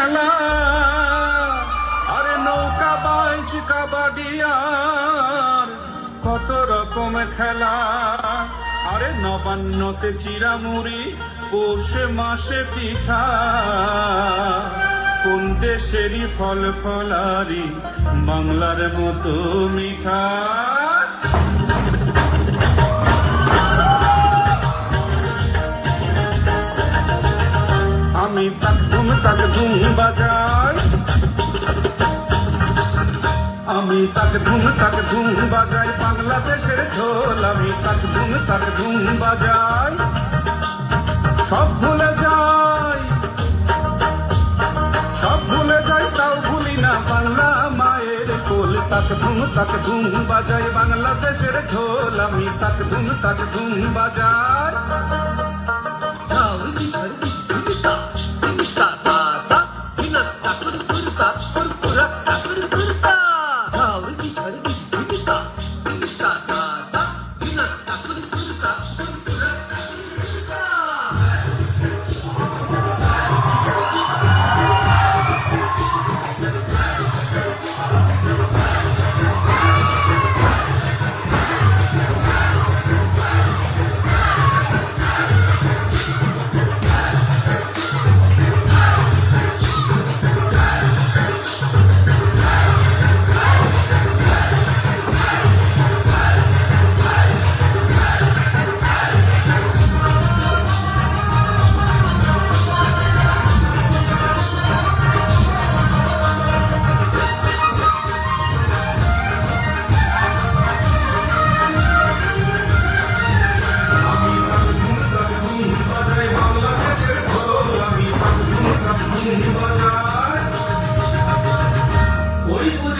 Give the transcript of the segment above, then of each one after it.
মেলা আরে নৌকা বাইচ কাবাডি আর কত রকম খেলা। আরে নবান্নতে চিরামুড়ি, পৌষ মাসে পিঠা। কোন দেশেরই ফল ফলারি, বাংলার মতো মিঠা। আমি তাক ধুম তাক ধুম বাজাই বাংলাদেশের ঢোল আমি তাক ধুম তাক ধুম বাজাই সব ভুলে যাই সব ভুলে যাই তাও ভুলি না বাংলা মায়ের কোল তাক ধুম তাক ধুম বাজাই বাংলাদেশের ঢোল আমি তাক ধুম তাক ধুম বাজাই どうい？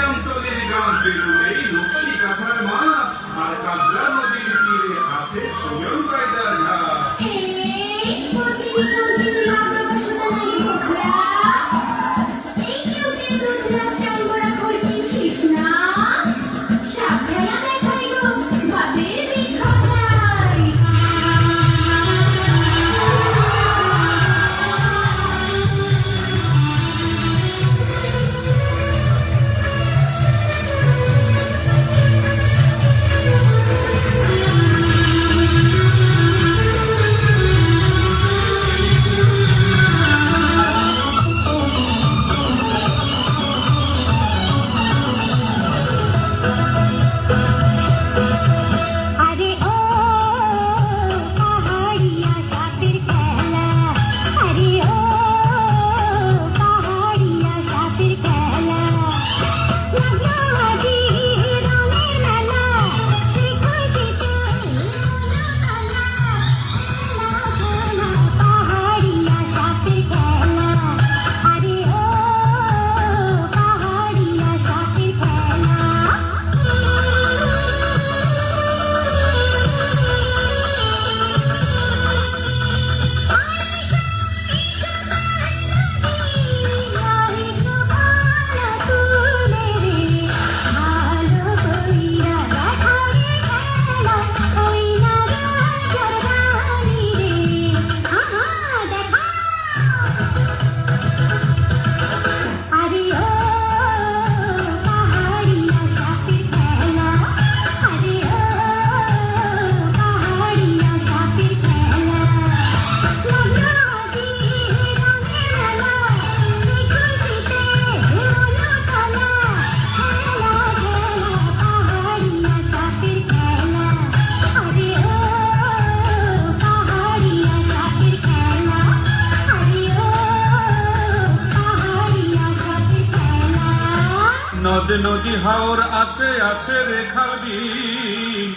নদ নদী হাওর আছে আছে রেখাল বিল।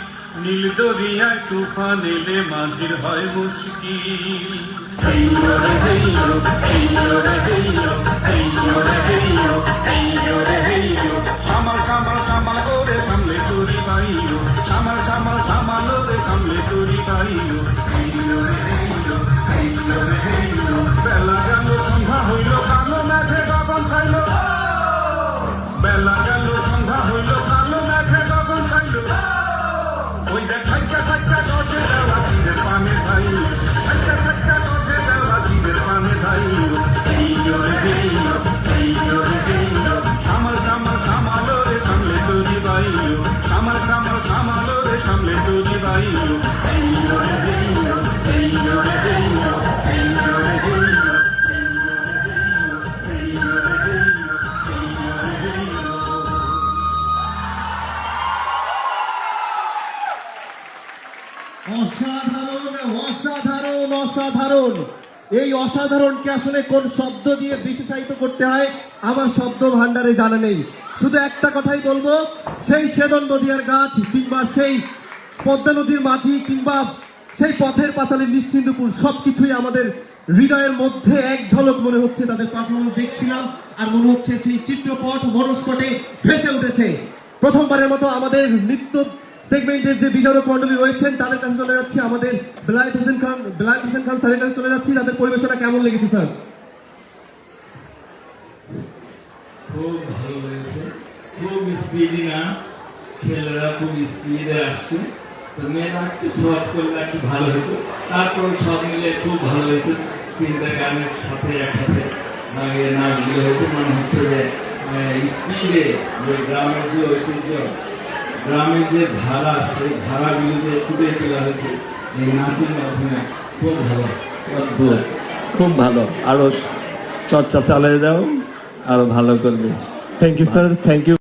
নীল দরিয়ায় তুফান এলে মাঝির হয় মুশকিল। সামাল সামাল সামাল করে সামলে তুরি পাইলো। সামাল সামাল সামাল করে সামলে তুরি পাইলো। অসাধারণ অসাধারণ অসাধারণ। এই অসাধারণকে আসলে কোন শব্দ দিয়ে বিশেষায়িত করতে হয়, আমার শব্দ ভান্ডারে জানা নেই। শুধু একটা কথাই বলব, সেই সেদন নদিয়ার গাছ কিংবা সেই পদ্মা নদীর মাঝি কিংবা সেই পথের পাঁচালের নিশ্চিন্দপুর, সবকিছুই আমাদের হৃদয়ের মধ্যে এক ঝলক মনে হচ্ছে, তাদের পারফরমেন্স দেখছিলাম, আর মনে হচ্ছে সেই চিত্রপট মনস্পটে ভেসে উঠেছে। প্রথমবারের মতো আমাদের নৃত্য সেগমেন্টের যে বিচারক মন্ডলী রয়েছেন, তাদের কাছে চলে যাচ্ছি আমাদের বেলায়েত হোসেন খান। বেলায়েত হোসেন খান স্যারের কাছে চলে যাচ্ছি, তাদের পরিবেশনা কেমন লেগেছে স্যার? খুব ভালো হয়েছে খুব স্পিডি নাচ ছেলেরা খুব স্পিডে আসছে। তো মেয়েরা একটু শর্ট করলে একটু ভালো হতো। তারপর সব মিলে খুব ভালো হয়েছে। তিনটা গানের সাথে একসাথে আহ, নাচগুলো হয়েছে। মনে হচ্ছে যে স্পিডে যে গ্রামের যে ঐতিহ্য গ্রামের যে ধারা সেই ধারাগুলো যে ফুটে তোলা হয়েছে এই নাচের মাধ্যমে খুব ভালো। অদ্ভুত। খুব ভালো। আরও চর্চা চালিয়ে দাও আরও ভালো করবে। Thank you sir thank you